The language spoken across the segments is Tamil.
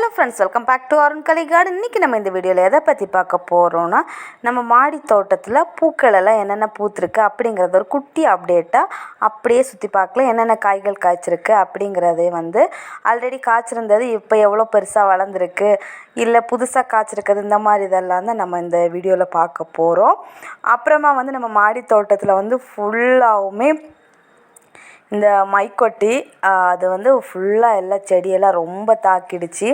Hello friends welcome back to Arun Kalai இன்றைக்கி நம்ம இந்த வீடியோவில் எதை பற்றி பார்க்க போகிறோன்னா நம்ம மாடி தோட்டத்தில் பூக்களெல்லாம் என்னென்ன பூத்துருக்கு அப்படிங்கிறத ஒரு குட்டி அப்டேட்டாக அப்படியே சுற்றி பார்க்கல என்னென்ன காய்கள் காய்ச்சிருக்கு அப்படிங்கிறதே வந்து ஆல்ரெடி காய்ச்சிருந்தது இப்போ எவ்வளோ பெருசாக வளர்ந்துருக்கு இல்லை புதுசாக காய்ச்சிருக்கிறது இந்த மாதிரி இதெல்லாம் தான் நம்ம இந்த வீடியோவில் பார்க்க போகிறோம் அப்புறமா வந்து நம்ம மாடி தோட்டத்தில் வந்து ஃபுல்லாகவுமே இந்த மைக்கொட்டி அது வந்து ஃபுல்லாக எல்லா செடியெல்லாம் ரொம்ப தாக்கிடுச்சு.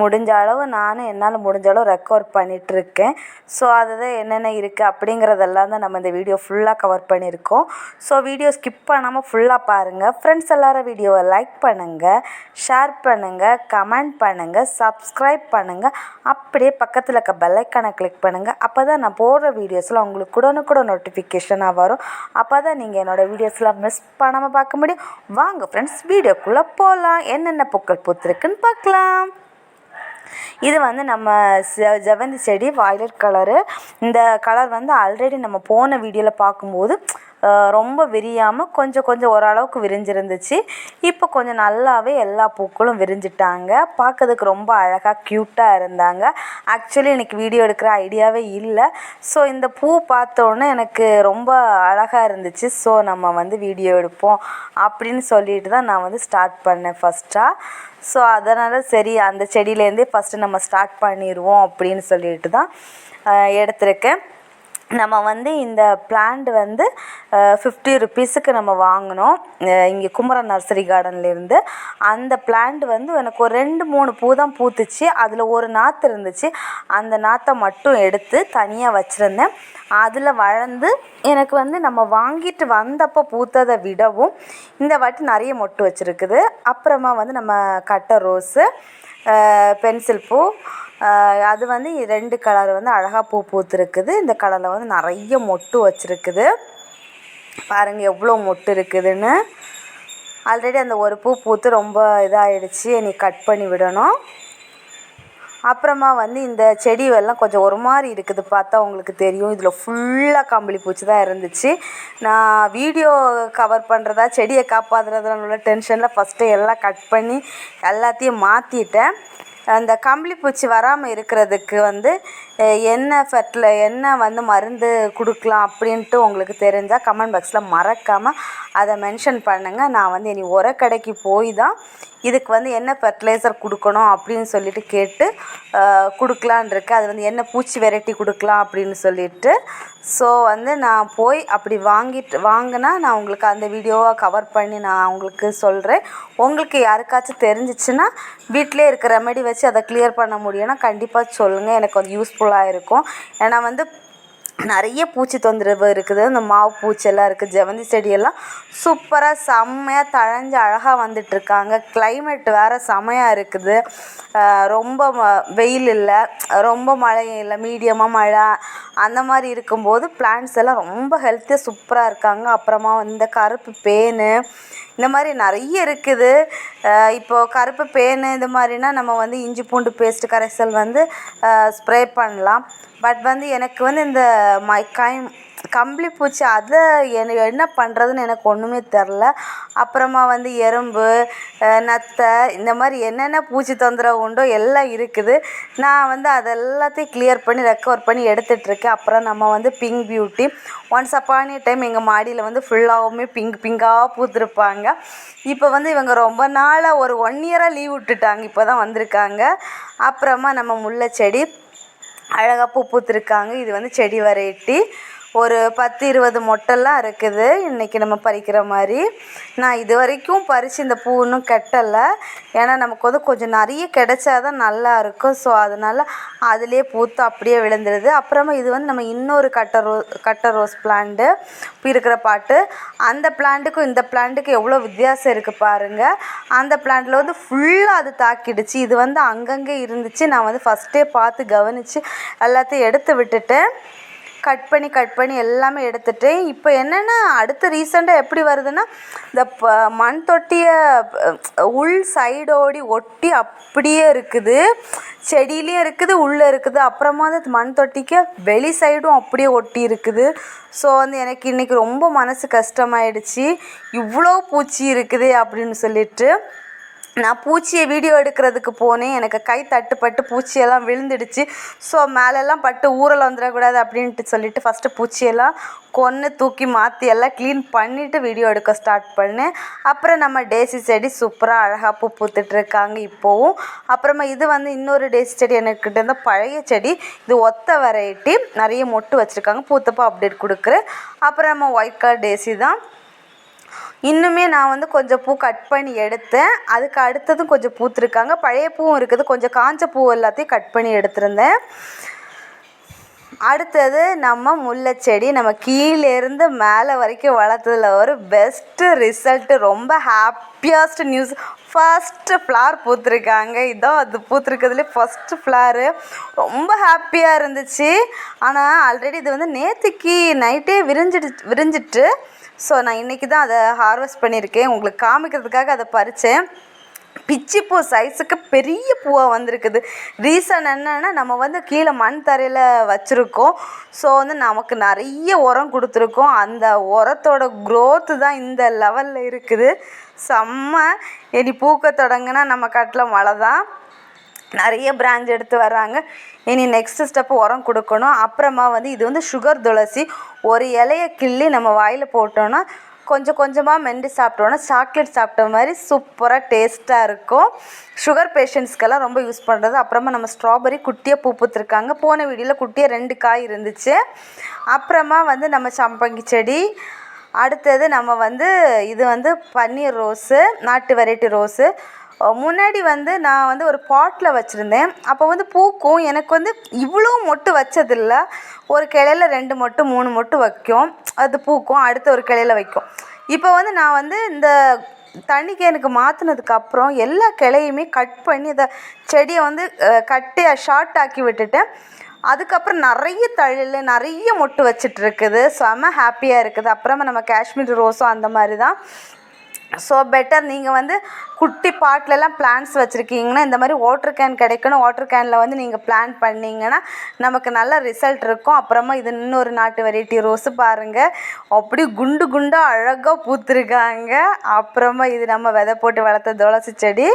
முடிஞ்ச அளவு நானும் என்னால் முடிஞ்ச அளவு ரெக்கவர் பண்ணிகிட்ருக்கேன் ஸோ அதுதான் என்னென்ன இருக்குது அப்படிங்கிறதெல்லாம் தான் நம்ம இந்த வீடியோ ஃபுல்லாக கவர் பண்ணியிருக்கோம். ஸோ வீடியோ ஸ்கிப் பண்ணாமல் ஃபுல்லாக பாருங்கள் ஃப்ரெண்ட்ஸ் எல்லாரும் வீடியோவை லைக் பண்ணுங்கள் ஷேர் பண்ணுங்கள் கமெண்ட் பண்ணுங்கள் சப்ஸ்கிரைப் பண்ணுங்கள் அப்படியே பக்கத்தில் இருக்க பெல்லைக்கானை கிளிக் பண்ணுங்கள் அப்போ தான் நான் போடுற வீடியோஸில் உங்களுக்கு கூட நோட்டிஃபிகேஷனாக வரும். அப்போ தான் நீங்கள் என்னோடய வீடியோஸ்லாம் மிஸ் பண்ணாமல் பார்க்க முடியும். வாங்க ஃப்ரெண்ட்ஸ் வீடியோக்குள்ளே போகலாம் என்னென்ன பூக்கள் பூத்துருக்குன்னு பார்க்கலாம். இது வந்து நம்ம செ ஜெவந்தி செடி வயலட் கலரு இந்த கலர் வந்து ஆல்ரெடி நம்ம போன வீடியோவில் பார்க்கும்போது ரொம்ப விரியாமல் கொஞ்சம் கொஞ்சம் ஓரளவுக்கு விரிஞ்சிருந்துச்சு. இப்போ கொஞ்சம் நல்லாவே எல்லா பூக்களும் விரிஞ்சிட்டாங்க. பார்க்கறதுக்கு ரொம்ப அழகாக க்யூட்டாக இருந்தாங்க. ஆக்சுவலி எனக்கு வீடியோ எடுக்கிற ஐடியாவே இல்லை. ஸோ இந்த பூ பார்த்தோன்னே எனக்கு ரொம்ப அழகாக இருந்துச்சு. ஸோ நம்ம வந்து வீடியோ எடுப்போம் அப்படின்னு சொல்லிட்டு தான் நான் வந்து ஸ்டார்ட் பண்ணேன் ஃபஸ்ட்டாக ஸோ அதனால் சரி அந்த செடியிலேருந்தே ஃபஸ்ட்டு நம்ம ஸ்டார்ட் பண்ணிடுவோம் அப்படின்னு சொல்லிட்டு தான் எடுத்திருக்கேன். நம்ம வந்து இந்த பிளான்ட் வந்து ஃபிஃப்டி ருப்பீஸுக்கு நம்ம வாங்கினோம். இங்கே குமரன் நர்சரி கார்டன்லேருந்து அந்த பிளான்ட் வந்து எனக்கு ஒரு ரெண்டு மூணு பூ தான் பூத்துச்சு. அதில் ஒரு நாற்று இருந்துச்சு. அந்த நாற்றை மட்டும் எடுத்து தனியாக வச்சுருந்தேன். அதில் வளர்ந்து எனக்கு வந்து நம்ம வாங்கிட்டு வந்தப்போ பூத்ததை விடவும் இந்த வாட்டி நிறைய மொட்டு வச்சுருக்குது. அப்புறமா வந்து நம்ம கட்டை ரோஸு பென்சில் பூ. அது வந்து ரெண்டு கலர் வந்து அழகாக பூ பூத்துருக்குது. இந்த கலரில் வந்து நிறைய மொட்டு வச்சுருக்குது. பாருங்கள் எவ்வளோ மொட்டு இருக்குதுன்னு. ஆல்ரெடி அந்த ஒரு பூ பூத்து ரொம்ப இதாகிடுச்சி நீ கட் பண்ணி விடணும். அப்புறமா வந்து இந்த செடி எல்லாம் கொஞ்சம் ஒரு மாதிரி இருக்குது பார்த்தா உங்களுக்கு தெரியும். இதில் ஃபுல்லாக கம்பளி பூச்சி தான் இருந்துச்சு. நான் வீடியோ கவர் பண்ணுறதா செடியை காப்பாற்றுறதுல உள்ள டென்ஷனில் ஃபஸ்ட்டு எல்லாம் கட் பண்ணி எல்லாத்தையும் மாற்றிட்டேன் அந்த கம்பளி பூச்சி வராமல் இருக்கிறதுக்கு வந்து என்ன ஃபெர்டில என்ன வந்து மருந்து கொடுக்கலாம் அப்படின்ட்டு உங்களுக்கு தெரிஞ்சால் கமெண்ட் பாக்ஸில் மறக்காமல் அதை மென்ஷன் பண்ணுங்கள் நான் வந்து இனி உரக்கடைக்கு போய் தான் இதுக்கு வந்து என்ன ஃபெர்டிலைசர் கொடுக்கணும் அப்படின்னு சொல்லிட்டு கேட்டு கொடுக்கலான் இருக்கேன். அது வந்து என்ன பூச்சி வெரைட்டி கொடுக்கலாம் அப்படின்னு சொல்லிட்டு. ஸோ வந்து நான் போய் அப்படி வாங்கிட்டு வாங்கினா நான் உங்களுக்கு அந்த வீடியோவை கவர் பண்ணி நான் உங்களுக்கு சொல்கிறேன் உங்களுக்கு யாருக்காச்சும் தெரிஞ்சிச்சுன்னா வீட்டிலே இருக்க ரெமெடி வச்சு அதை கிளியர் பண்ண முடியும்னா கண்டிப்பாக சொல்லுங்கள் எனக்கு அது யூஸ்ஃபுல்லாக இருக்கும். ஏன்னா வந்து நிறைய பூச்சி தொந்தரவு இருக்குது. இந்த மாவு பூச்செல்லாம் இருக்குது. ஜெவந்தி செடியெல்லாம் சூப்பராக செம்மையாக தழைஞ்சு அழகாக வந்துட்டுருக்காங்க. கிளைமேட் வேறு செமையாக இருக்குது. ரொம்ப வெயில் இல்லை. ரொம்ப மழையும் இல்லை. மீடியமாக மழை. அந்த மாதிரி இருக்கும்போது பிளான்ட்ஸ் எல்லாம் ரொம்ப ஹெல்த்தியாக சூப்பராக இருக்காங்க. அப்புறமா இந்த கருப்பு பேனு இந்த மாதிரி நிறைய இருக்குது. இப்போது கருப்பு பேனு இது மாதிரினா நம்ம வந்து இஞ்சி பூண்டு பேஸ்ட்டு கரைசல் வந்து ஸ்ப்ரே பண்ணலாம். பட் வந்து எனக்கு வந்து இந்த மை கைம் கம்பளி பூச்சி அதை என்ன என்ன பண்ணுறதுன்னு எனக்கு ஒன்றுமே தெரில அப்புறமா வந்து எறும்பு நத்தை இந்த மாதிரி என்னென்ன பூச்சி தொந்தரவு உண்டோ எல்லாம் இருக்குது. நான் வந்து அது எல்லாத்தையும் கிளியர் பண்ணி ரெக்கவர் பண்ணி எடுத்துகிட்ருக்கேன் அப்புறம் நம்ம வந்து பிங்க் பியூட்டி ஒன்ஸ் அப்பானி டைம் எங்கள் மாடியில் வந்து ஃபுல்லாகவுமே பிங்க் பிங்காக பூத்துருப்பாங்க. இப்போ வந்து இவங்க ரொம்ப நாளாக ஒரு ஒன் இயராக லீவ் விட்டுட்டாங்க. இப்போ தான் வந்திருக்காங்க. அப்புறமா நம்ம முல்லை செடி அழகாக பூ பூத்துருக்காங்க. இது வந்து செடி வெரைட்டி ஒரு பத்து இருபது மொட்டெல்லாம் இருக்குது. இன்றைக்கி நம்ம பறிக்கிற மாதிரி. நான் இது வரைக்கும் பறித்து இந்த பூ இன்னும் கெட்டலை. ஏன்னா நமக்கு வந்து கொஞ்சம் நிறைய கிடைச்சா தான் நல்லா இருக்கும். ஸோ அதனால் அதிலே பூத்து அப்படியே விழுந்துடுது அப்புறமா இது வந்து நம்ம இன்னொரு கட்ட ரோ கட்ட ரோஸ் பிளான்ட்டு இருக்கிற பாட்டு. அந்த பிளான்ட்டுக்கும் இந்த பிளான்ட்டுக்கும் எவ்வளோ வித்தியாசம் இருக்குது பாருங்கள் அந்த பிளான்ட்டில் வந்து ஃபுல்லாக அது தாக்கிடுச்சு. இது வந்து அங்கங்கே இருந்துச்சு. நான் வந்து ஃபஸ்ட்டே பார்த்து கவனித்து எல்லாத்தையும் எடுத்து விட்டுட்டேன். கட் பண்ணி கட் பண்ணி எல்லாமே எடுத்துட்டேன் இப்போ என்னென்னா அடுத்து ரீசெண்டாக எப்படி வருதுன்னா இந்த ப மண் தொட்டியை உள் சைடோடி ஒட்டி அப்படியே இருக்குது. செடியிலையும் இருக்குது உள்ளே இருக்குது. அப்புறமா அந்த மண் தொட்டிக்கு வெளி சைடும் அப்படியே ஒட்டி இருக்குது. ஸோ வந்து எனக்கு இன்றைக்கி ரொம்ப மனசு கஷ்டமாயிடுச்சு. இவ்வளோ பூச்சி இருக்குது அப்படின்னு சொல்லிட்டு நான் பூச்சியை வீடியோ எடுக்கிறதுக்கு போனேன். எனக்கு கை தட்டுப்பட்டு பூச்சியெல்லாம் விழுந்துடுச்சு. ஸோ மேலெல்லாம் பட்டு ஊரில் வந்துடக்கூடாது அப்படின்ட்டு சொல்லிட்டு ஃபஸ்ட்டு பூச்சியெல்லாம் கொன்று தூக்கி மாற்றி எல்லாம் க்ளீன் பண்ணிவிட்டு வீடியோ எடுக்க ஸ்டார்ட் பண்ணேன். அப்புறம் நம்ம டேசி செடி சூப்பராக அழகாக பூ பூத்துட்ருக்காங்க இப்போவும். அப்புறமா இது வந்து இன்னொரு டேசி செடி எனக்கிட்ட இருந்த பழைய செடி. இது ஒத்த வெரைட்டி நிறைய மொட்டு வச்சுருக்காங்க. பூத்தப்போ அப்டேட் கொடுக்குறேன். அப்புறம் நம்ம ஒயிட் கலர் டேசி தான். இன்னுமே நான் வந்து கொஞ்சம் பூ கட் பண்ணி எடுத்தேன். அதுக்கு அடுத்ததும் கொஞ்சம் பூத்திருக்காங்க. பழைய பூவும் இருக்குது. கொஞ்சம் காஞ்ச பூ எல்லாத்தையும் கட் பண்ணி எடுத்திருந்தேன். அடுத்தது நம்ம முல்லை செடி நம்ம கீழேருந்து மேலே வரைக்கும் வளர்த்ததில் ஒரு பெஸ்ட்டு ரிசல்ட்டு ரொம்ப ஹாப்பியஸ்ட் நியூஸ் ஃபஸ்ட்டு ஃப்ளார் பூத்துருக்காங்க. இதான் அது பூத்துருக்கிறதுலே ஃபஸ்ட்டு ஃப்ளாரு ரொம்ப ஹாப்பியாக இருந்துச்சு. ஆனால் ஆல்ரெடி இது வந்து நேற்றுக்கு நைட்டே விரிஞ்சிடு விரிஞ்சிட்டு. ஸோ நான் இன்றைக்கி தான் அதை ஹார்வெஸ்ட் பண்ணியிருக்கேன். உங்களுக்கு காமிக்கிறதுக்காக அதை பறித்தேன். பிச்சிப்பூ சைஸுக்கு பெரிய பூவாக வந்திருக்குது. ரீசன் என்னென்னா நம்ம வந்து கீழே மண் தரையில் வச்சுருக்கோம். ஸோ வந்து நமக்கு நிறைய உரம் கொடுத்துருக்கோம். அந்த உரத்தோட க்ரோத்து தான் இந்த லெவலில் இருக்குது. செம்ம இனி பூக்க தொடங்கினா நம்ம காட்டில் மழை தான் நிறைய பிராஞ்ச் எடுத்து வர்றாங்க. இனி நெக்ஸ்ட்டு ஸ்டெப்பு உரம் கொடுக்கணும். அப்புறமா வந்து இது வந்து சுகர் துளசி. ஒரு இலையை கிள்ளி நம்ம வாயில் போட்டோன்னா கொஞ்சம் கொஞ்சமாக மெண்டு சாப்பிட்டோன்னா சாக்லேட் சாப்பிட்ட மாதிரி சூப்பராக டேஸ்ட்டாக இருக்கும். சுகர் பேஷண்ட்ஸ்க்கெல்லாம் ரொம்ப யூஸ் பண்ணுறது அப்புறமா நம்ம ஸ்ட்ராபெரி குட்டியாக பூ பூத்துருக்காங்க. போன வீடியோவில் குட்டியாக ரெண்டு காய் இருந்துச்சு. அப்புறமா வந்து நம்ம சம்பங்கி செடி அடுத்தது நம்ம வந்து இது வந்து பன்னீர் ரோஸு நாட்டு வெரைட்டி ரோஸு. முன்னாடி வந்து நான் வந்து ஒரு பாட்டில் வச்சுருந்தேன். அப்போ வந்து பூக்கும். எனக்கு வந்து இவ்வளோ மொட்டு வச்சதில்ல. ஒரு கிளையில ரெண்டு மொட்டு மூணு மொட்டு வைக்கும். அது பூக்கும். அடுத்த ஒரு கிளையில வைக்கும். இப்போ வந்து நான் வந்து இந்த தண்ணி கேனுக்கு மாற்றினதுக்கப்புறம் எல்லா கிளையுமே கட் பண்ணி அதை செடியை வந்து கட்டி ஷார்ட் ஆக்கி விட்டுட்டேன் அதுக்கப்புறம் நிறைய தழில் நிறைய மொட்டு வச்சிட்ருக்குது செம ஹாப்பியாக இருக்குது. அப்புறமா நம்ம காஷ்மீர் ரோஸும் அந்த மாதிரி தான். ஸோ பெட்டர் நீங்கள் வந்து குட்டி பாட்லலாம் பிளான்ஸ் வச்சுருக்கீங்கன்னா இந்த மாதிரி வாட்ரு கேன் கிடைக்கணும். வாட்டர் கேனில் வந்து நீங்கள் பிளான் பண்ணிங்கன்னா நமக்கு நல்ல ரிசல்ட் இருக்கும். அப்புறமா இது இன்னொரு நாட்டு வெரைட்டி ரோஸு பாருங்கள் அப்படி குண்டு குண்டாக அழகாக பூத்துருக்காங்க. அப்புறமா இது நம்ம விதை போட்டு வளர்த்த துளசி செடி.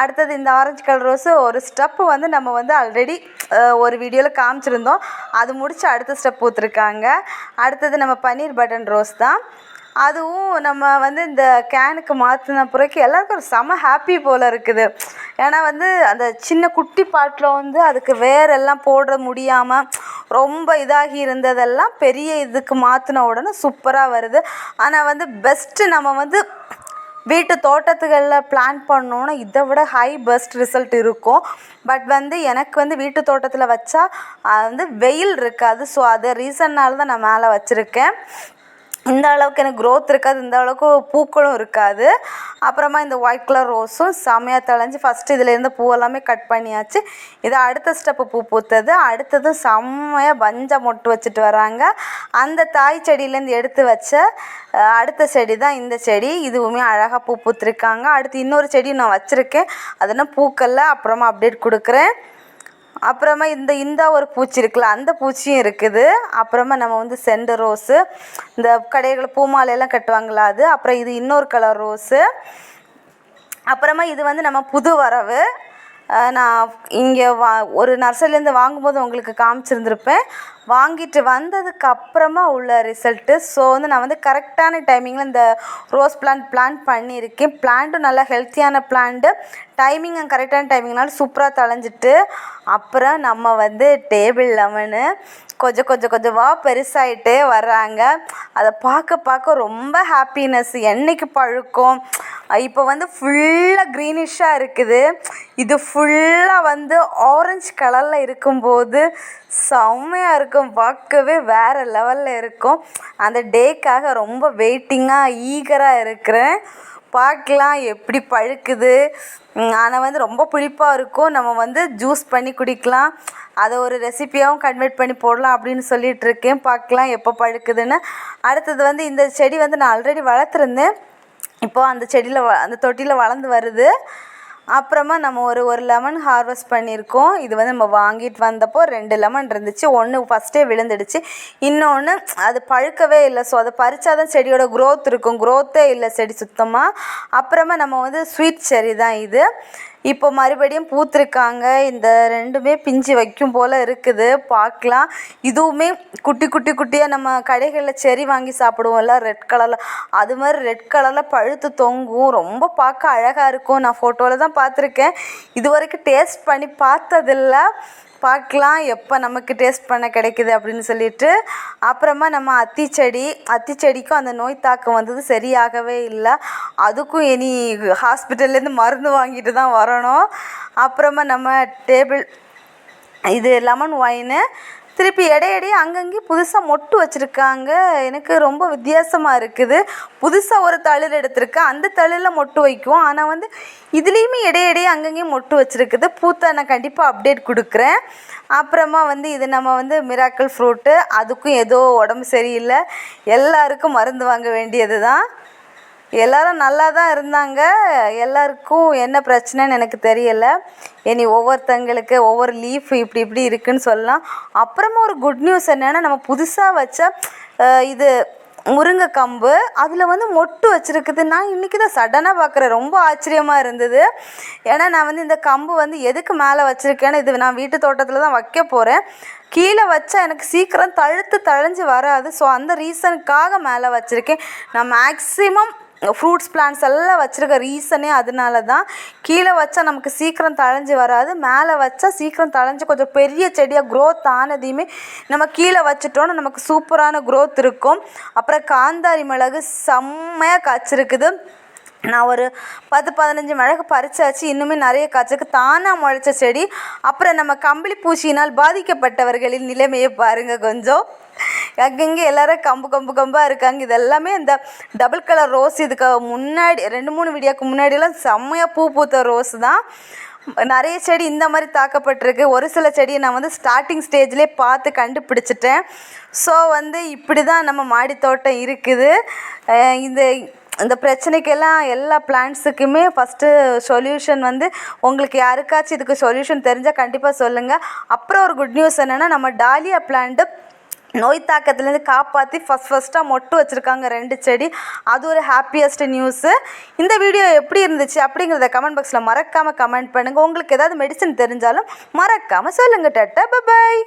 அடுத்தது இந்த ஆரஞ்சு கலர் ரோஸு ஒரு ஸ்டெப்பு வந்து நம்ம வந்து ஆல்ரெடி ஒரு வீடியோவில் காமிச்சிருந்தோம். அது முடித்து அடுத்த ஸ்டெப் பூத்துருக்காங்க. அடுத்தது நம்ம பன்னீர் பட்டன் ரோஸ் தான். அதுவும் நம்ம வந்து இந்த கேனுக்கு மாற்றின பிறகு எல்லாருக்கும் ஒரு செம ஹாப்பி போல் இருக்குது. ஏன்னா வந்து அந்த சின்ன குட்டி பாட்டில் வந்து அதுக்கு வேறெல்லாம் போட முடியாமல் ரொம்ப இதாகி இருந்ததெல்லாம் பெரிய இதுக்கு மாற்றின உடனே சூப்பராக வருது. ஆனால் வந்து பெஸ்ட்டு நம்ம வந்து வீட்டு தோட்டத்துகளில் பிளான் பண்ணோன்னா இதை விட ஹை பெஸ்ட் ரிசல்ட் இருக்கும். பட் வந்து எனக்கு வந்து வீட்டு தோட்டத்தில் வச்சா வந்து வெயில் இருக்காது. ஸோ அது ரீசன்னால் தான் நான் மேலே வச்சுருக்கேன். இந்த அளவுக்கு எனக்கு க்ரோத் இருக்காது. இந்த அளவுக்கு பூக்களும் இருக்காது. அப்புறமா இந்த ஒயிட் கலர் ரோஸும் செமையாக தழைஞ்சி ஃபஸ்ட்டு இதுலேருந்து பூவெல்லாமே கட் பண்ணியாச்சு. இது அடுத்த ஸ்டெப்பு பூ பூத்தது. அடுத்தது செம்மையாக பஞ்சை மொட்டு வச்சுட்டு வராங்க. அந்த தாய் செடியிலேருந்து எடுத்து வச்ச அடுத்த செடி தான் இந்த செடி. இதுவுமே அழகாக பூ பூத்துருக்காங்க. அடுத்து இன்னொரு செடி நான் வச்சுருக்கேன். அதுனா பூக்கல்ல அப்புறமா அப்டேட் கொடுக்குறேன். அப்புறமா இந்த இந்த ஒரு பூச்சி இருக்குல்ல அந்த பூச்சியும் இருக்குது. அப்புறமா நம்ம வந்து செண்டு ரோஸு இந்த கடைகளில் பூ மாலையெல்லாம் கட்டுவாங்களா அது. அப்புறம் இது இன்னொரு கலர் ரோஸு அப்புறமா இது வந்து நம்ம புது வரவு. நான் இங்கே வா ஒரு நர்சரிலேருந்து வாங்கும்போது உங்களுக்கு காமிச்சிருந்துருப்பேன். வாங்கிட்டு வந்ததுக்கு அப்புறமா உள்ள ரிசல்ட்டு ஸோ வந்து நான் வந்து கரெக்டான டைமிங்கில் இந்த ரோஸ் பிளான்ட் பிளான்ட் பண்ணியிருக்கேன். பிளான்ட்டும் நல்லா ஹெல்த்தியான பிளான்ட்டு டைமிங் கரெக்டான டைமிங்னால சூப்பராக தழைஞ்சிட்டு அப்புறம் நம்ம வந்து டேபிள் லெமனு கொஞ்சம் கொஞ்சம் கொஞ்சமாக பெருசாகிட்டே வர்றாங்க. அதை பார்க்க பார்க்க ரொம்ப ஹாப்பினஸ் என்றைக்கு பழுக்கும்? இப்போ வந்து ஃபுல்லாக க்ரீனிஷாக இருக்குது. இது ஃபுல்லாக வந்து ஆரஞ்சு கலரில் இருக்கும்போது செம்மையாக இருக்கும். பார்க்கவே வேறு லெவலில் இருக்கும். அந்த டேக்காக ரொம்ப வெயிட்டிங்காக ஈகராக இருக்கிறேன். பார்க்கலாம் எப்படி பழுக்குது. ஆனால் வந்து ரொம்ப புளிப்பாக இருக்கும். நம்ம வந்து ஜூஸ் பண்ணி குடிக்கலாம். அதை ஒரு ரெசிப்பியாகவும் கன்வெர்ட் பண்ணி போடலாம் அப்படின்னு சொல்லிகிட்டு இருக்கேன் பார்க்கலாம் எப்போ பழுக்குதுன்னு. அடுத்தது வந்து இந்த செடி வந்து நான் ஆல்ரெடி வளர்த்துருந்தேன். இப்போது அந்த செடியில் வ அந்த தொட்டியில் வளர்ந்து வருது. அப்புறமா நம்ம ஒரு ஒரு லெமன் ஹார்வெஸ்ட் பண்ணியிருக்கோம். இது வந்து நம்ம வாங்கிட்டு வந்தப்போ ரெண்டு லெமன் இருந்துச்சு. ஒன்று ஃபஸ்ட்டே விழுந்துடுச்சு. இன்னொன்று அது பழுக்கவே இல்லை. ஸோ அதை பறித்தாதான் செடியோட க்ரோத் இருக்கும். க்ரோத்தே இல்லை செடி சுத்தமாக அப்புறமா நம்ம வந்து ஸ்வீட் செரி தான் இது. இப்போ மறுபடியும் பூத்திருக்காங்க. இந்த ரெண்டுமே பிஞ்சு வைக்கும் போல் இருக்குது. பார்க்கலாம். இதுவுமே குட்டி குட்டி குட்டியாக நம்ம கடைகளில் செரி வாங்கி சாப்பிடுவோம்ல ரெட் கலரில் அது மாதிரி ரெட் கலரில் பழுத்து தொங்கும். ரொம்ப பார்க்க அழகாக இருக்கும். நான் ஃபோட்டோவில் தான் பார்த்துருக்கேன். இது வரைக்கும் டேஸ்ட் பண்ணி பார்த்ததில்ல. பார்க்கலாம். எப்போ நமக்கு டேஸ்ட் பண்ண கிடைக்குது அப்படின்னு சொல்லிட்டு. அப்புறமா நம்ம அத்தி செடி. அத்தி செடிக்கும் அந்த நோய் தாக்கம் வந்தது சரியாகவே இல்லை. அதுக்கும் இனி ஹாஸ்பிட்டல்லேருந்து மருந்து வாங்கிட்டு தான் வரோம் போடணும் அப்புறமா நம்ம டேபிள் இது லெமன் ஒயின்னு திருப்பி இடையிடையே அங்கங்கேயும் புதுசாக மொட்டு வச்சுருக்காங்க. எனக்கு ரொம்ப வித்தியாசமாக இருக்குது. புதுசாக ஒரு தளிர் எடுத்திருக்கேன். அந்த தளிரில் மொட்டு வைக்கும் ஆனால் வந்து இதுலேயுமே இடையிடையே அங்கங்கேயும் மொட்டு வச்சுருக்குது. பூத்தா நான் கண்டிப்பாக அப்டேட் கொடுக்குறேன். அப்புறமா வந்து இது நம்ம வந்து மிராக்கிள் ஃப்ரூட்டு அதுக்கும் ஏதோ உடம்பு சரியில்லை. எல்லாருக்கும் மருந்து வாங்க வேண்டியது தான் எல்லாரும் நல்லா தான் இருந்தாங்க. எல்லாருக்கும் என்ன பிரச்சனைன்னு எனக்கு தெரியலை. இனி ஒவ்வொருத்தங்களுக்கு ஒவ்வொரு லீஃப் இப்படி இப்படி இருக்குன்னு சொல்லலாம். அப்புறமா ஒரு குட் நியூஸ் என்னென்னா நம்ம புதுசாக வச்ச இது முருங்கை கம்பு அதில் வந்து மொட்டு வச்சுருக்குது. நான் இன்றைக்கி தான் சடனாக பார்க்குறேன் ரொம்ப ஆச்சரியமாக இருந்தது. ஏன்னா நான் வந்து இந்த கம்பு வந்து எதுக்கு மேலே வச்சுருக்கேன்னு இது நான் வீட்டு தோட்டத்தில் தான் வைக்க போகிறேன் கீழே வச்சா எனக்கு சீக்கிரம் தழுத்து தழைஞ்சு வராது. ஸோ அந்த ரீசனுக்காக மேலே வச்சுருக்கேன். நான் மேக்ஸிமம் ஃப்ரூட்ஸ் பிளான்ட்ஸ் எல்லாம் வச்சுருக்க ரீசனே அதனால தான் கீழே வச்சா நமக்கு சீக்கிரம் தழைஞ்சு வராது. மேலே வச்சா சீக்கிரம் தழைஞ்சு கொஞ்சம் பெரிய செடியாக க்ரோத் ஆனதையுமே நம்ம கீழே வச்சுட்டோன்னா நமக்கு சூப்பரான க்ரோத் இருக்கும். அப்புறம் காந்தாரி மிளகு செம்மையாக காய்ச்சிருக்குது. நான் ஒரு பத்து பதினஞ்சு மிளகு பறிச்சாச்சு. இன்னுமே நிறைய காய்ச்சிருக்கு. தானாக முளைச்ச செடி. அப்புறம் நம்ம கம்பளி பூச்சியினால் பாதிக்கப்பட்டவர்களின் நிலைமையை பாருங்கள் கொஞ்சம். அங்கங்கே எல்லாரும் கம்பு கம்பு கம்பாக இருக்காங்க. இது எல்லாமே இந்த டபுள் கலர் ரோஸ் இதுக்கு முன்னாடி ரெண்டு மூணு வீடியோக்கு முன்னாடியெல்லாம் செம்மையாக பூ பூத்த ரோஸ் தான். நிறைய செடி இந்த மாதிரி தாக்கப்பட்டிருக்கு. ஒரு சில செடியை நான் வந்து ஸ்டார்டிங் ஸ்டேஜ்லேயே பார்த்து கண்டுபிடிச்சிட்டேன். ஸோ வந்து இப்படி தான் நம்ம மாடி தோட்டம் இருக்குது இந்த இந்த பிரச்சனைக்கெல்லாம் எல்லா பிளான்ஸுக்குமே ஃபஸ்ட்டு சொல்யூஷன் வந்து உங்களுக்கு யாருக்காச்சும் இதுக்கு சொல்யூஷன் தெரிஞ்சால் கண்டிப்பாக சொல்லுங்கள் அப்புறம் ஒரு குட் நியூஸ் என்னென்னா நம்ம டாலியா பிளான்ட்டு நோய் தாக்கத்துலேருந்து காப்பாற்றி ஃபஸ்ட் ஃபஸ்ட்டாக மொட்டு வச்சுருக்காங்க ரெண்டு செடி. அது ஒரு ஹாப்பியஸ்ட் நியூஸு இந்த வீடியோ எப்படி இருந்துச்சு அப்படிங்கிறத கமெண்ட் பாக்ஸில் மறக்காமல் கமெண்ட் பண்ணுங்கள் உங்களுக்கு ஏதாவது மெடிசன் தெரிஞ்சாலும் மறக்காமல் சொல்லுங்கள் டட்டா. பபாய்